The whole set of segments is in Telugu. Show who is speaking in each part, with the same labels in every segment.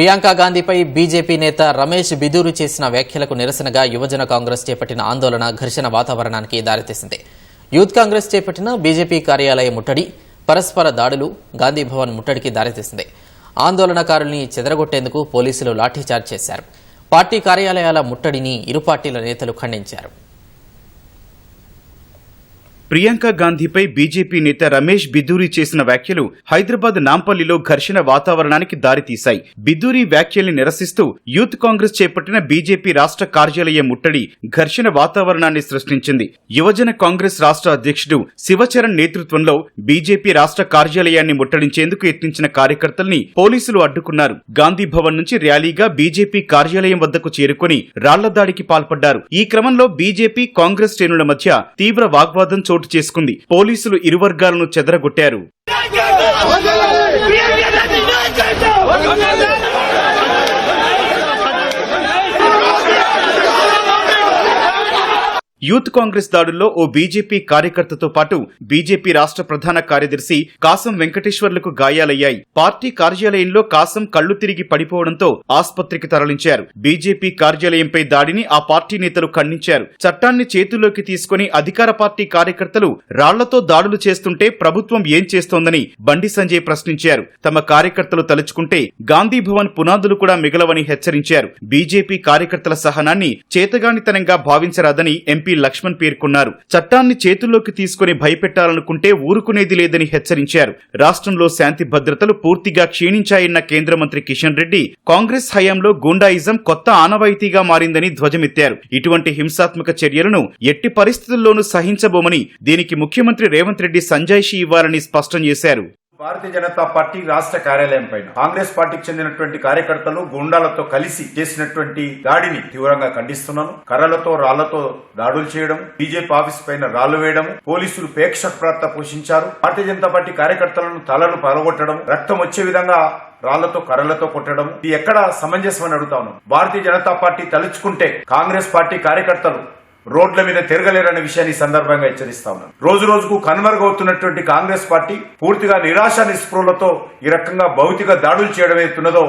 Speaker 1: ప్రియాంక గాంధీపై బీజేపీ నేత రమేష్ బిదూరు చేసిన వ్యాఖ్యలకు నిరసనగా యువజన కాంగ్రెస్ చేపట్టిన ఆందోళన ఘర్షణ వాతావరణానికి దారితీసింది. యూత్ కాంగ్రెస్ చేపట్టిన బీజేపీ కార్యాలయ ముట్టడి పరస్పర దాడులు గాంధీ భవన్ ముట్టడికి దారితీసింది. ఆందోళనకారుల్ని చెదరగొట్టేందుకు పోలీసులు లాఠీచార్జ్ చేశారు. పార్టీ కార్యాలయాల ముట్టడిని ఇరు పార్టీల నేతలు ఖండించారు.
Speaker 2: ప్రియాంక గాంధీపై బీజేపీ నేత రమేష్ బిదూరి చేసిన వ్యాఖ్యలు హైదరాబాద్ నాంపల్లిలో ఘర్షణ వాతావరణానికి దారితీశాయి. బిద్దూరి వ్యాఖ్యల్ని నిరసిస్తూ యూత్ కాంగ్రెస్ చేపట్టిన బీజేపీ రాష్ట్ర కార్యాలయ ముట్టడి ఘర్షణ వాతావరణాన్ని సృష్టించింది. యువజన కాంగ్రెస్ రాష్ట్ర అధ్యక్షుడు శివచరణ్ నేతృత్వంలో బీజేపీ రాష్ట్ర కార్యాలయాన్ని ముట్టడించేందుకు యత్నించిన కార్యకర్తల్ని పోలీసులు అడ్డుకున్నారు. గాంధీ భవన్ నుంచి ర్యాలీగా బీజేపీ కార్యాలయం వద్దకు చేరుకుని రాళ్ళ దాడికి పాల్పడ్డారు. ఈ క్రమంలో బీజేపీ కాంగ్రెస్ శ్రేణుల మధ్య తీవ్ర వాగ్వాదం చోటు చేసుకుంది. పోలీసులు ఇరు వర్గాలను చెదరగొట్టారు. యూత్ కాంగ్రెస్ దాడుల్లో ఓ బీజేపీ కార్యకర్తతో పాటు బీజేపీ రాష్ట్ర ప్రధాన కార్యదర్శి కాసం వెంకటేశ్వర్లకు గాయాలయ్యాయి. పార్టీ కార్యాలయంలో కాసం కళ్ళు తిరిగి పడిపోవడంతో ఆస్పత్రికి తరలించారు. బీజేపీ కార్యాలయంపై దాడిని ఆ పార్టీ నేతలు ఖండించారు. చట్టాన్ని చేతుల్లోకి తీసుకుని అధికార పార్టీ కార్యకర్తలు రాళ్ళతో దాడులు చేస్తుంటే ప్రభుత్వం ఏం చేస్తోందని బండి సంజయ్ ప్రశ్నించారు. తమ కార్యకర్తలు తలుచుకుంటే గాంధీ భవన్ పునాదులు కూడా మిగలవని హెచ్చరించారు. బీజేపీ కార్యకర్తల సహనాన్ని చేతగానితనంగా భావించరాదని ఎంపీ లక్ష్మణ్ పేర్కొన్నారు. చట్టాన్ని చేతుల్లోకి తీసుకుని భయపెట్టాలనుకుంటే ఊరుకునేది లేదని హెచ్చరించారు. రాష్ట్రంలో శాంతి భద్రతలు పూర్తిగా క్షీణించాయన్న కేంద్ర మంత్రి కిషన్ రెడ్డి కాంగ్రెస్ హయాంలో గూండాయిజం కొత్త ఆనవాయితీగా మారిందని ధ్వజమెత్తారు. ఇటువంటి హింసాత్మక చర్యలను ఎట్టి పరిస్థితుల్లోనూ సహించబోమని దీనికి ముఖ్యమంత్రి రేవంత్ రెడ్డి సంజాయిషి ఇవ్వాలని స్పష్టం చేశారు.
Speaker 3: భారతీయ జనతా పార్టీ రాష్ట్ర కార్యాలయం పైన కాంగ్రెస్ పార్టీకి చెందినటువంటి కార్యకర్తలు గుండాలతో కలిసి చేసినటువంటి దాడిని తీవ్రంగా ఖండిస్తున్నాను. కర్రలతో రాళ్ళతో దాడులు చేయడం బీజేపీ ఆఫీస్ పైన రాళ్ళు వేయడం పోలీసులు ప్రేక్షక ప్రాంత పోషించారు. భారతీయ జనతా పార్టీ కార్యకర్తలను తలలు పరగొట్టడం రక్తం వచ్చే విధంగా రాళ్ళతో కర్రలతో కొట్టడం ఇది ఎక్కడ సమంజసం అని అడుగుతా భారతీయ జనతా పార్టీ తలుచుకుంటే కాంగ్రెస్ పార్టీ కార్యకర్తలు రోడ్ల మీద తిరగలేరనే విషయాన్ని ఈ సందర్భంగా హెచ్చరిస్తా ఉన్నాను. రోజు రోజుకు కనుమరుగవుతున్నటువంటి కాంగ్రెస్ పార్టీ పూర్తిగా నిరాశ నిస్పృహలతో ఈ రకంగా భౌతిక దాడులు చేయడం ఏతున్నదో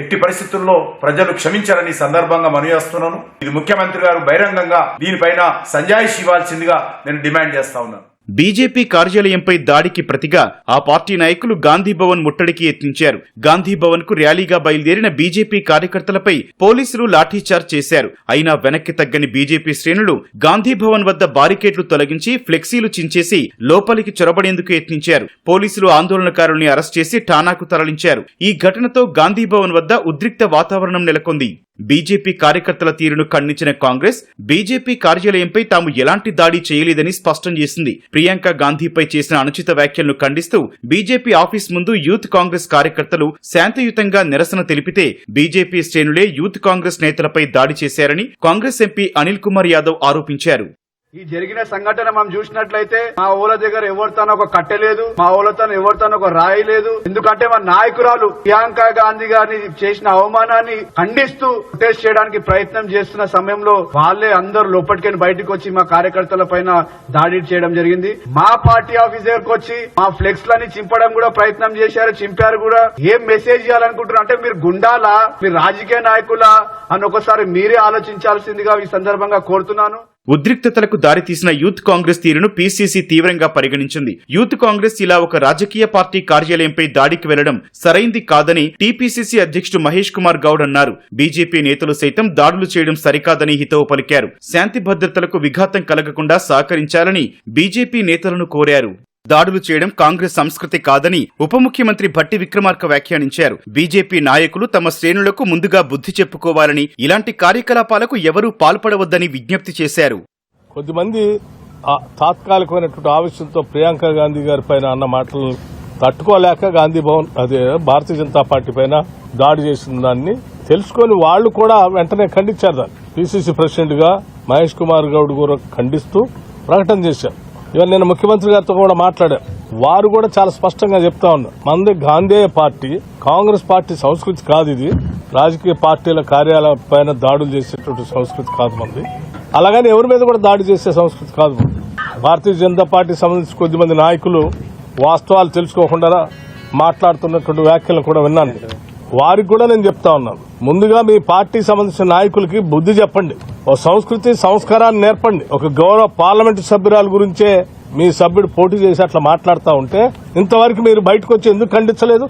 Speaker 3: ఎట్టి పరిస్థితుల్లో ప్రజలు క్షమించారని సందర్భంగా మనవేస్తున్నాను ఇది ముఖ్యమంత్రి గారు బహిరంగంగా దీనిపైన సంజాయిషి ఇవ్వాల్సిందిగా నేను డిమాండ్ చేస్తా ఉన్నాను.
Speaker 2: బీజేపీ కార్యాలయంపై దాడికి ప్రతిగా ఆ పార్టీ నాయకులు గాంధీభవన్ ముట్టడికి యత్నించారు. గాంధీభవన్కు ర్యాలీగా బయలుదేరిన బీజేపీ కార్యకర్తలపై పోలీసులు లాఠీచార్జ్ చేశారు. అయినా వెనక్కి తగ్గని బీజేపీ శ్రేణులు గాంధీ భవన్ వద్ద బారికేడ్లు తొలగించి ఫ్లెక్సీలు చించేసి లోపలికి చొరబడేందుకు యత్నించారు. పోలీసులు ఆందోళనకారుల్ని అరెస్ట్ చేసి ఠానాకు తరలించారు. ఈ ఘటనతో గాంధీ భవన్ వద్ద ఉద్రిక్త వాతావరణం నెలకొంది. బీజేపీ కార్యకర్తల తీరును ఖండించిన కాంగ్రెస్ బీజేపీ కార్యాలయంపై తాము ఎలాంటి దాడి చేయలేదని స్పష్టం చేసింది. ప్రియాంక గాంధీపై చేసిన అనుచిత వ్యాఖ్యలను ఖండిస్తూ బీజేపీ ఆఫీస్ ముందు యూత్ కాంగ్రెస్ కార్యకర్తలు శాంతియుతంగా నిరసన తెలిపితే బీజేపీ శ్రేణులే యూత్ కాంగ్రెస్ నేతలపై దాడి చేశారని కాంగ్రెస్ ఎంపీ అనిల్ కుమార్ యాదవ్ ఆరోపించారు.
Speaker 4: ఈ జరిగిన సంఘటన మనం చూసినట్లయితే మా ఊళ్ళ దగ్గర ఎవరితోనో ఒక కట్టె లేదు మా ఊళ్ళతో ఎవరితోనో ఒక రాయి లేదు. ఎందుకంటే మా నాయకురాలు ప్రియాంక గాంధీ గారిని చేసిన అవమానాన్ని ఖండిస్తూ ప్రొటెస్ట్ చేయడానికి ప్రయత్నం చేస్తున్న సమయంలో వాళ్ళే అందరూ లోపలికి బయటకు వచ్చి మా కార్యకర్తల పైన దాడి చేయడం జరిగింది. మా పార్టీ ఆఫీస్ దగ్గరకు వచ్చి మా ఫ్లెక్స్ లని చింపడం కూడా ప్రయత్నం చేశారు చింపారు కూడా. ఏం మెసేజ్ చేయాలనుకుంటున్నారు? అంటే మీరు గుండాలా? మీరు రాజకీయ నాయకులా? అని ఒకసారి మీరే ఆలోచించాల్సిందిగా ఈ సందర్భంగా కోరుతున్నాను.
Speaker 2: ఉద్రిక్తతలకు దారితీసిన యూత్ కాంగ్రెస్ తీరును పీసీసీ తీవ్రంగా పరిగణించింది. యూత్ కాంగ్రెస్ ఇలా ఒక రాజకీయ పార్టీ కార్యాలయంపై దాడికి వెళ్ళడం సరైంది కాదని టీపీసీసీ అధ్యక్షుడు మహేష్ కుమార్ గౌడ్ అన్నారు. బీజేపీ నేతలు సైతం దాడులు చేయడం సరికాదని హితవు పలికారు. శాంతి భద్రతలకు విఘాతం కలగకుండా సహకరించాలని బీజేపీ నేతలను కోరారు. దాడులు చేయడం కాంగ్రెస్ సంస్కృతి కాదని ఉప ముఖ్యమంత్రి భట్టి విక్రమార్క వ్యాఖ్యానించారు. బీజేపీ నాయకులు తమ శ్రేణులకు ముందుగా బుద్ధి చెప్పుకోవాలని ఇలాంటి కార్యకలాపాలకు ఎవరూ పాల్పడవద్దని విజ్ఞప్తి చేశారు.
Speaker 5: కొద్దిమంది తాత్కాలికమైనటువంటి ఆవేశంతో ప్రియాంక గాంధీ గారి పైన అన్న మాటలు తట్టుకోలేక గాంధీ భవన్ అదే భారతీయ జనతా పార్టీ పైన దాడి చేసిన దాన్ని తెలుసుకొని వాళ్ళు కూడా వెంటనే ఖండించారు దాన్ని. పిసిసి ప్రెసిడెంట్గా మహేష్ కుమార్ గౌడ్ కూడా ఖండిస్తూ ప్రకటన చేశారు. ఇవాళ నేను ముఖ్యమంత్రి గారితో కూడా మాట్లాడా. వారు కూడా చాలా స్పష్టంగా చెప్తా ఉన్నారు. మంది గాంధేయ పార్టీ కాంగ్రెస్ పార్టీ సంస్కృతి కాదు ఇది. రాజకీయ పార్టీల కార్యాలయ పైన దాడులు చేసేటువంటి సంస్కృతి కాదు మంది. అలాగని ఎవరి మీద కూడా దాడి చేసే సంస్కృతి కాదు భారతీయ జనతా పార్టీ సంబంధించి కొద్దిమంది నాయకులు వాస్తవాలు తెలుసుకోకుండా మాట్లాడుతున్నటువంటి వ్యాఖ్యలు కూడా విన్నాను. వారికి కూడా నేను చెప్తా ఉన్నాను. ముందుగా మీ పార్టీ సంబంధించిన నాయకులకి బుద్ధి చెప్పండి. ఒక సంస్కృతి సంస్కారాన్ని నేర్పండి. ఒక గౌరవ పార్లమెంటు సభ్యురాల గురించే మీ సభ్యుడు పోటీ చేసి అట్లా మాట్లాడుతూ ఉంటే ఇంతవరకు మీరు బయటకు వచ్చి ఎందుకు ఖండించలేదు?